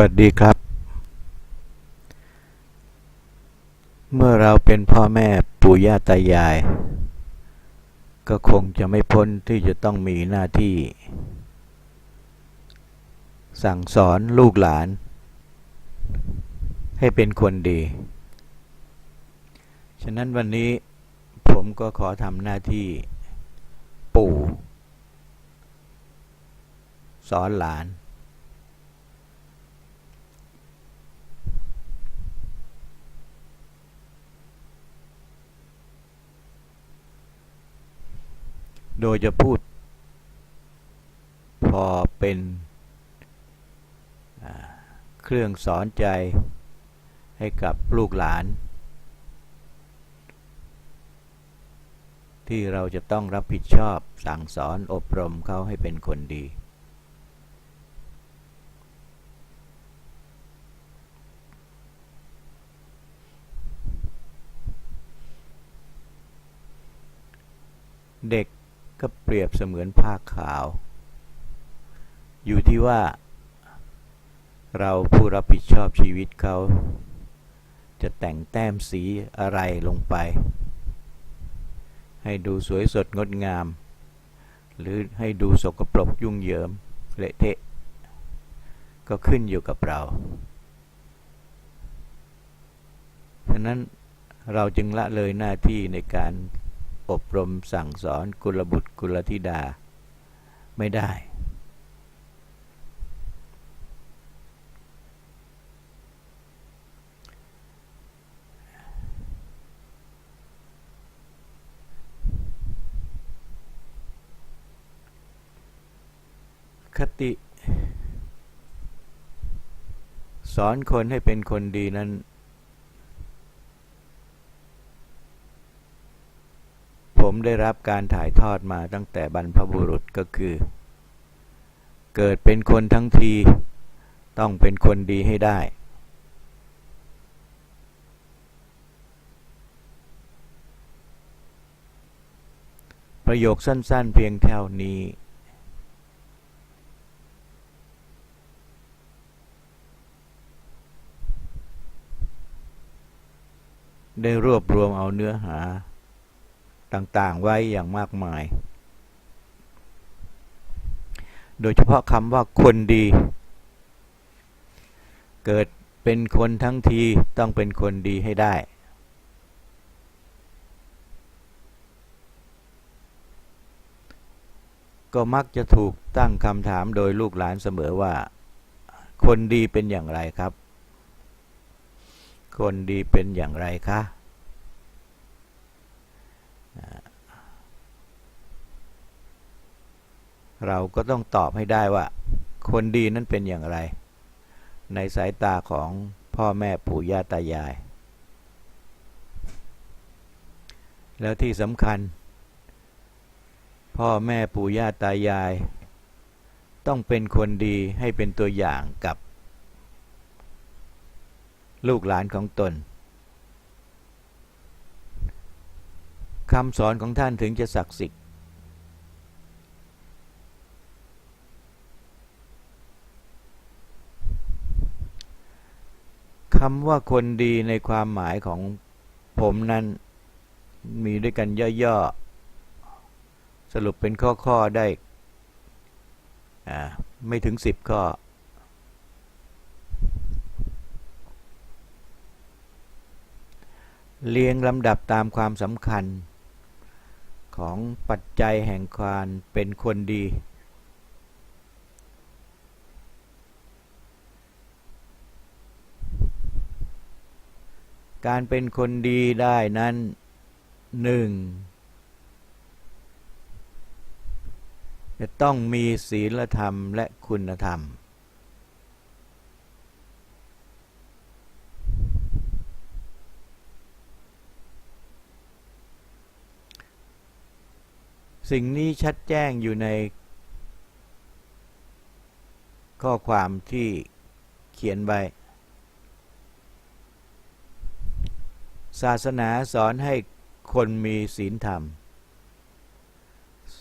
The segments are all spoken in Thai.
วัสดีครับ เมื่อเราเป็นพ่อแม่ปู่ย่าตายาย ก็คงจะไม่พ้นที่จะต้องมีหน้าที่ สั่งสอนลูกหลาน ให้เป็นคนดี ฉะนั้นวันนี้ผมก็ขอทำหน้าที่ปู่ สอนหลาน โดยจะพูด พอเป็นเครื่องสอนใจให้กับลูกหลาน ที่เราจะต้องรับผิดชอบสั่งสอนอบรมเขาให้เป็นคนดี เด็ก ก็เปรียบเสมือนผ้าขาว อยู่ที่ว่า เราผู้รับผิดชอบชีวิตเขา จะแต่งแต้มสีอะไรลงไป ให้ดูสวยสดงดงาม หรือให้ดูสกปรกยุ่งเหยิงเละเทะ ก็ขึ้นอยู่กับเราฉะนั้นเราจึงละเลยหน้าที่ในการ อบรมสั่งสอนกุลบุตรกุลธิดาไม่ได้ คติ สอนคนให้เป็นคนดีนั้น ผมได้รับการถ่ายทอดมาตั้งแต่บรรพบุรุษก็คือ เกิดเป็นคนทั้งที ต้องเป็นคนดีให้ได้ ประโยคสั้นๆเพียงเท่านี้ ได้รวบรวมเอาเนื้อหา ต่างๆไว้อย่างมากมาย โดยเฉพาะคำว่าคนดี เกิดเป็นคนทั้งทีต้องเป็นคนดีให้ได้ ก็มักจะถูกตั้งคำถามโดยลูกหลานเสมอว่า คนดีเป็นอย่างไรครับ คนดีเป็นอย่างไรคะ เราก็ต้องตอบให้ได้ว่า คนดีนั้นเป็นอย่างไร ในสายตาของพ่อแม่ปู่ย่าตายาย แล้วที่สำคัญ พ่อแม่ปู่ย่าตายาย ต้องเป็นคนดีให้เป็นตัวอย่างกับ ลูกหลานของตนคำสอนของท่านถึงจะศักดิ์สิทธิ์ คำว่าคนดีในความหมายของผมนั้น มีด้วยกันย่อๆ สรุปเป็นข้อๆได้ไม่ถึงสิบข้อ เรียงลำดับตามความสำคัญของปัจจัยแห่งความเป็นคนดี การเป็นคนดีได้นั้นหนึ่งจะต้องมีศีลธรรมและคุณธรรม สิ่งนี้ชัดแจ้งอยู่ใน ข้อความที่เขียนไว้ ศาสนาสอนให้คนมีศีลธรรม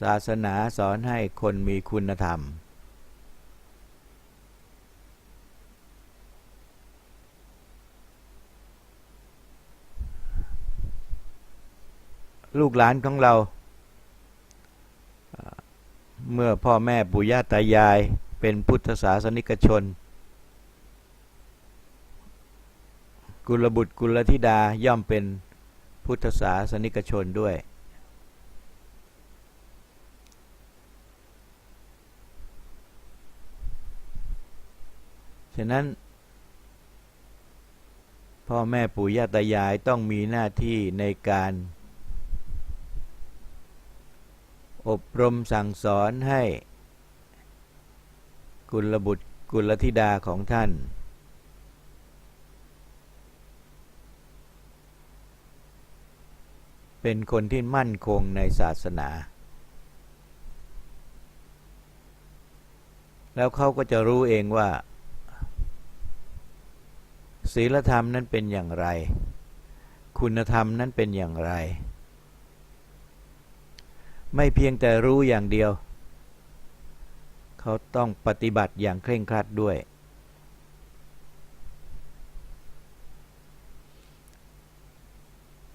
ศาสนาสอนให้คนมีคุณธรรม ลูกหลานของเรา เมื่อพ่อแม่ปุย่าตายายเป็นพุทธศาสนิกชน กุลบุตรกุลธิดาย่อมเป็นพุทธศาสนิกชนด้วย ฉะนั้น พ่อแม่ปู่ย่าตายายต้องมีหน้าที่ในการ อบรมสั่งสอนให้ กุลบุตรกุลธิดาของท่าน เป็นคนที่มั่นคงในศาสนา แล้วเขาก็จะรู้เองว่า ศีลธรรมนั้นเป็นอย่างไร คุณธรรมนั้นเป็นอย่างไร ไม่เพียงแต่รู้อย่างเดียว เขาต้องปฏิบัติอย่างเคร่งครัดด้วย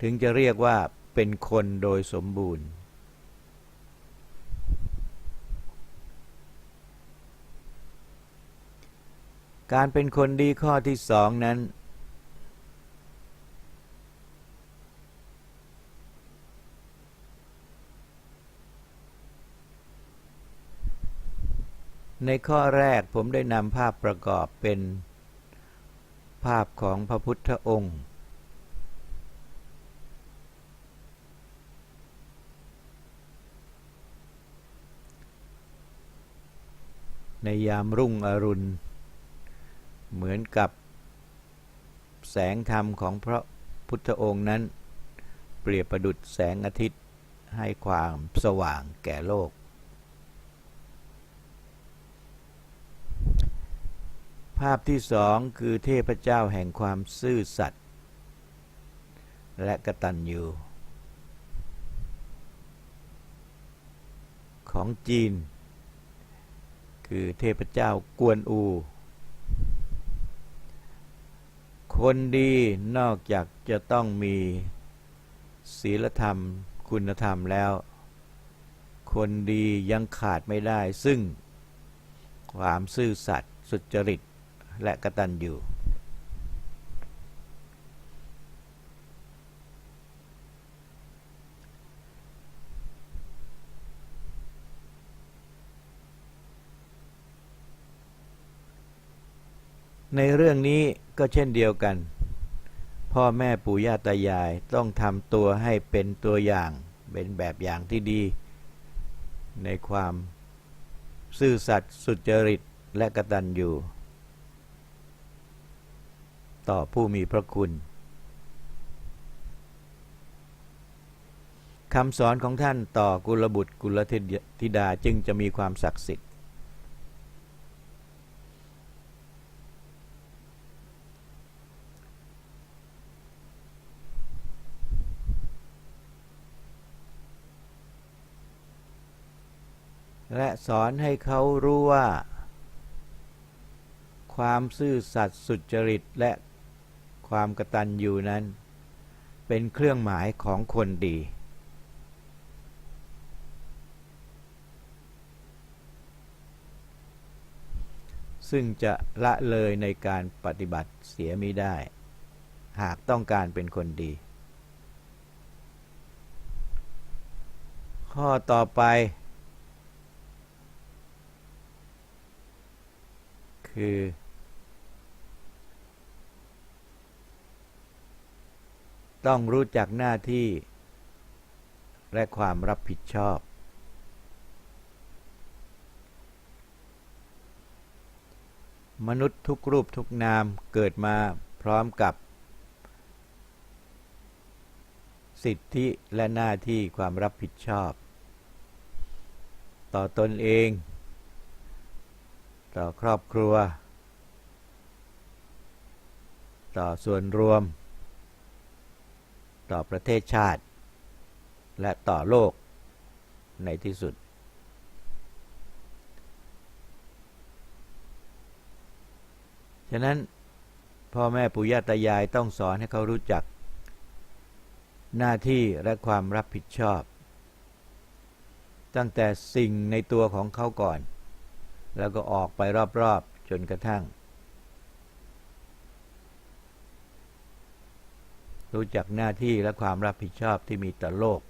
ถึงจะเรียกว่า เป็นคนโดยสมบูรณ์ การเป็นคนดีข้อที่สองนั้น ในข้อแรกผมได้นำภาพประกอบเป็นภาพของพระพุทธองค์ ในยามรุ่งอรุณ เหมือนกับแสงธรรมของพระพุทธองค์นั้น เปรียบประดุจแสงอาทิตย์ให้ความสว่างแก่โลก ภาพที่สองคือเทพเจ้าแห่งความซื่อสัตย์และกตัญญูของจีน คือเทพเจ้ากวนอู คนดีนอกจากจะต้องมีศีลธรรมคุณธรรมแล้ว คนดียังขาดไม่ได้ซึ่งความซื่อสัตย์สุจริตและกตัญญู ในเรื่องนี้ก็เช่นเดียวกัน พ่อแม่ปู่ย่าตายายต้องทำตัวให้เป็นตัวอย่างเป็นแบบอย่างที่ดี ในความซื่อสัตย์สุจริตและกตัญญูต่อผู้มีพระคุณคำสอนของท่านต่อกุลบุตรกุลธิดาจึงจะมีความศักดิ์สิทธิ์ และสอนให้เขารู้ว่า ความซื่อสัตย์สุจริตและความกตัญญูนั้น เป็นเครื่องหมายของคนดี ซึ่งจะละเลยในการปฏิบัติเสียมิได้ หากต้องการเป็นคนดี ข้อต่อไป คือ ต้องรู้จักหน้าที่ และความรับผิดชอบ มนุษย์ทุกรูปทุกนามเกิดมาพร้อมกับ สิทธิและหน้าที่ความรับผิดชอบ ต่อตนเอง ต่อครอบครัว ต่อส่วนรวม ต่อประเทศชาติ และต่อโลกในที่สุด ฉะนั้นพ่อแม่ปู่ย่าตายายต้องสอนให้เขารู้จัก หน้าที่และความรับผิดชอบ ตั้งแต่สิ่งในตัวของเขาก่อน แล้วก็ออกไปรอบๆ จนกระทั่ง รู้จักหน้าที่และความรับผิดชอบที่มีต่อโลก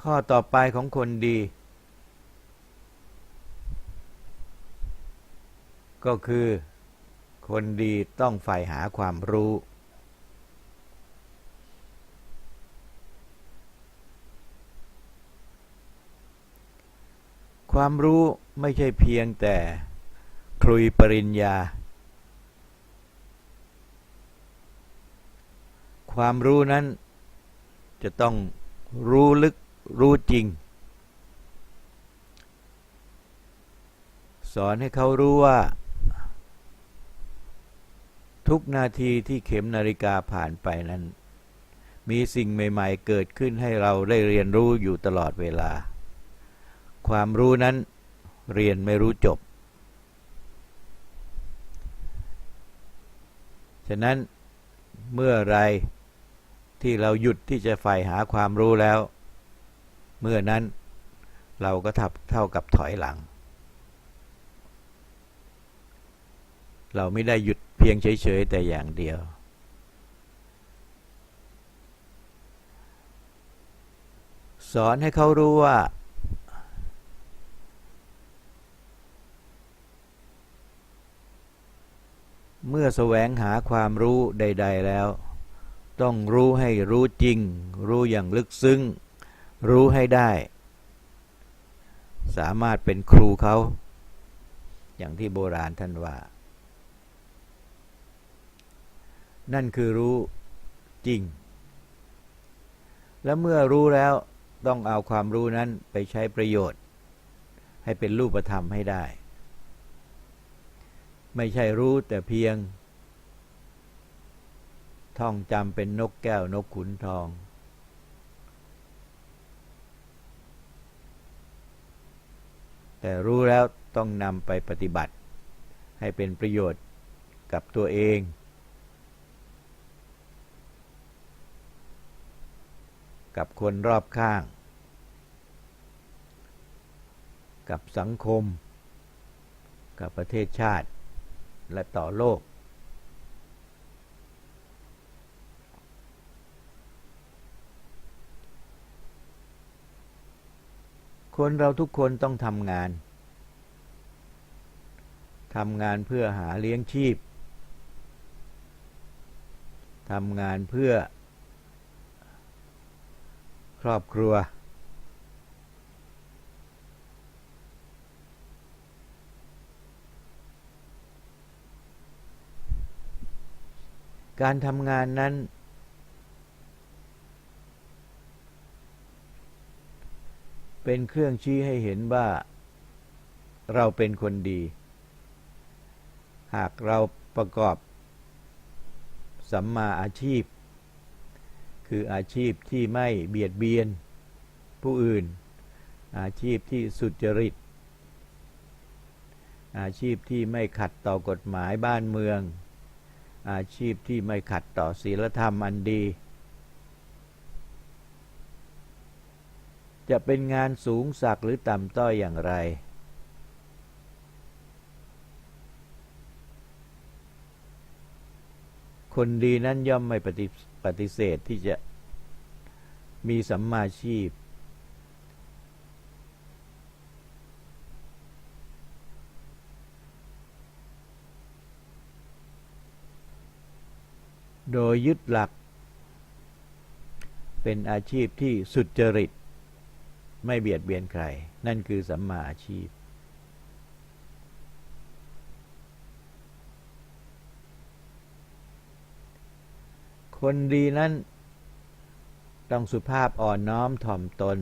ข้อต่อไปของคนดี ก็คือ คนดีต้องใฝ่หาความรู้ ความรู้ไม่ใช่เพียงแต่คลุยปริญญา ความรู้นั้นจะต้องรู้ลึกรู้จริง สอนให้เขารู้ว่า ทุกนาทีที่เข็มนาฬิกาผ่านไปนั้น มีสิ่งใหม่ ๆ เกิดขึ้นให้เราได้เรียนรู้อยู่ตลอดเวลา ความรู้นั้นเรียนไม่รู้จบ ฉะนั้นเมื่อไรที่เราหยุดที่จะใฝ่หาความรู้แล้ว เมื่อนั้นเราก็ทับเท่ากับถอยหลัง เราไม่ได้หยุดเพียงเฉยๆแต่อย่างเดียว สอนให้เขารู้ว่า เมื่อแสวงหาความรู้ใด ๆแล้ว ต้องรู้ให้รู้จริง รู้อย่างลึกซึ้ง รู้ให้ได้ สามารถเป็นครูเขา อย่างที่โบราณท่านว่า นั่นคือรู้จริง และเมื่อรู้แล้วต้องเอาความรู้นั้นไปใช้ประโยชน์ ให้เป็นรูปธรรมให้ได้ ไม่ใช่รู้แต่เพียง ท่องจำเป็นนกแก้วนกขุนทอง แต่รู้แล้วต้องนำไปปฏิบัติ ให้เป็นประโยชน์กับตัวเอง กับคนรอบข้าง กับสังคม กับประเทศชาติ และต่อโลก คนเราทุกคนต้องทำงาน ทำงานเพื่อหาเลี้ยงชีพ ทำงานเพื่อครอบครัว การทำงานนั้น เป็นเครื่องชี้ให้เห็นว่า เราเป็นคนดี หากเราประกอบ สัมมาอาชีพ คืออาชีพที่ไม่เบียดเบียน ผู้อื่น อาชีพที่สุจริต อาชีพที่ไม่ขัดต่อกฎหมายบ้านเมือง อาชีพที่ไม่ขัดต่อศีลธรรมอันดี จะเป็นงานสูงสักหรือต่ำต้อยอย่างไร คนดีนั้นย่อมไม่ปฏิปฏิเสธที่จะมีสัมมาชีพ โดยยึดหลัก เป็นอาชีพที่สุจริต ไม่เบียดเบียนใคร นั่นคือสัมมาอาชีพ คนดีนั้นต้องสุภาพอ่อนน้อมถ่อมตน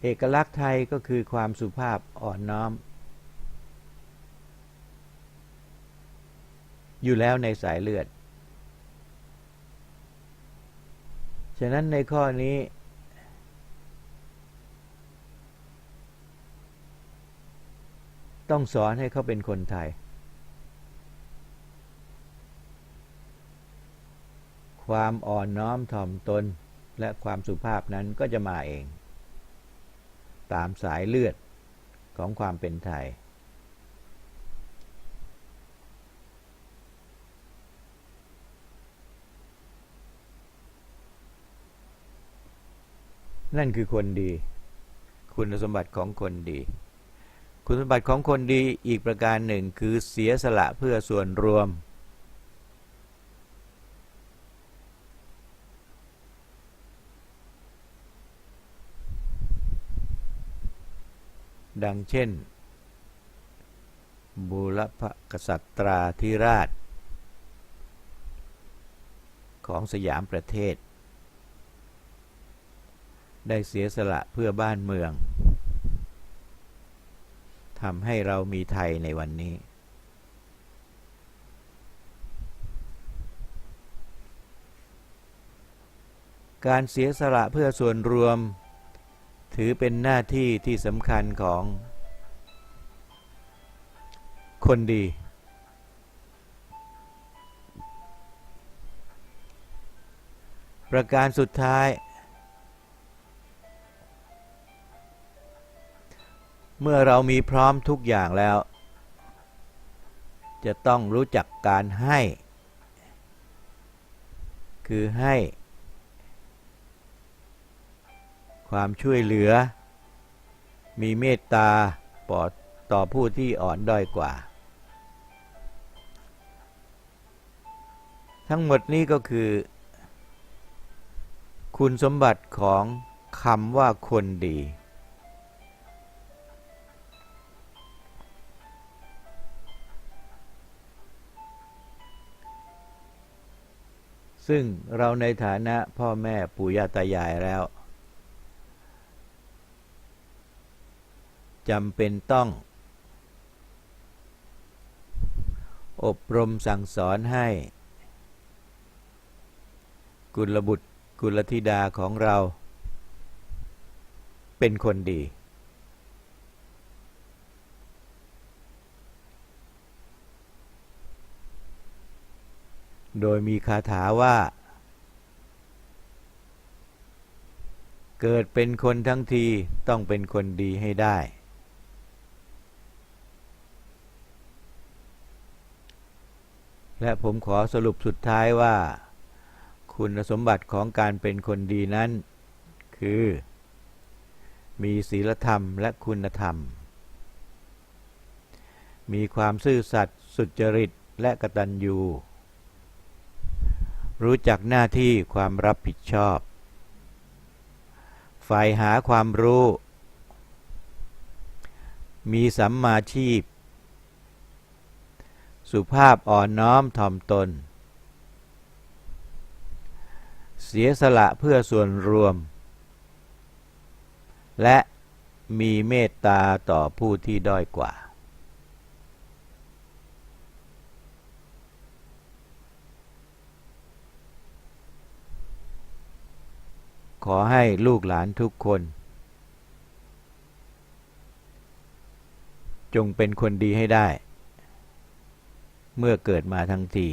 เอกลักษณ์ไทยก็คือความสุภาพอ่อนน้อม อยู่แล้วในสายเลือด ฉะนั้นในข้อนี้ ต้องสอนให้เขาเป็นคนไทย ความอ่อนน้อมถ่อมตนและความสุภาพนั้นก็จะมาเอง ตามสายเลือดของความเป็นไทย นั่นคือคนดี คุณสมบัติของคนดี คุณสมบัติของคนดีอีกประการหนึ่งคือเสียสละเพื่อส่วนรวม ดังเช่นบูรพกษัตราธิราช ของสยามประเทศ ได้เสียสละเพื่อบ้านเมืองทำให้เรามีไทยในวันนี้ การเสียสละเพื่อส่วนรวม ถือเป็นหน้าที่ที่สำคัญของ คนดี ประการสุดท้าย เมื่อเรามีพร้อมทุกอย่างแล้ว จะต้องรู้จักการให้ คือให้ ความช่วยเหลือ มีเมตตาปอดต่อผู้ที่อ่อนด้อยกว่า ทั้งหมดนี้ก็คือ คุณสมบัติของคำว่าคนดี ซึ่งเราในฐานะพ่อแม่ปู่ย่าตายายแล้วจำเป็นต้อง อบรมสั่งสอนให้ กุลบุตรกุลธิดาของเรา เป็นคนดี โดยมีคาถาว่า เกิดเป็นคนทั้งทีต้องเป็นคนดีให้ได้ และผมขอสรุปสุดท้ายว่า คุณสมบัติของการเป็นคนดีนั้น คือ มีศีลธรรมและคุณธรรม มีความซื่อสัตย์สุจริตและกตัญญู รู้จักหน้าที่ความรับผิดชอบ ฝ่ายหาความรู้ มีสัมมาชีพ สุภาพอ่อนน้อมถ่อมตน เสียสละเพื่อส่วนรวม และมีเมตตาต่อผู้ที่ด้อยกว่า ขอให้ลูกหลานทุกคน จงเป็นคนดีให้ได้ เมื่อเกิดมาทั้งที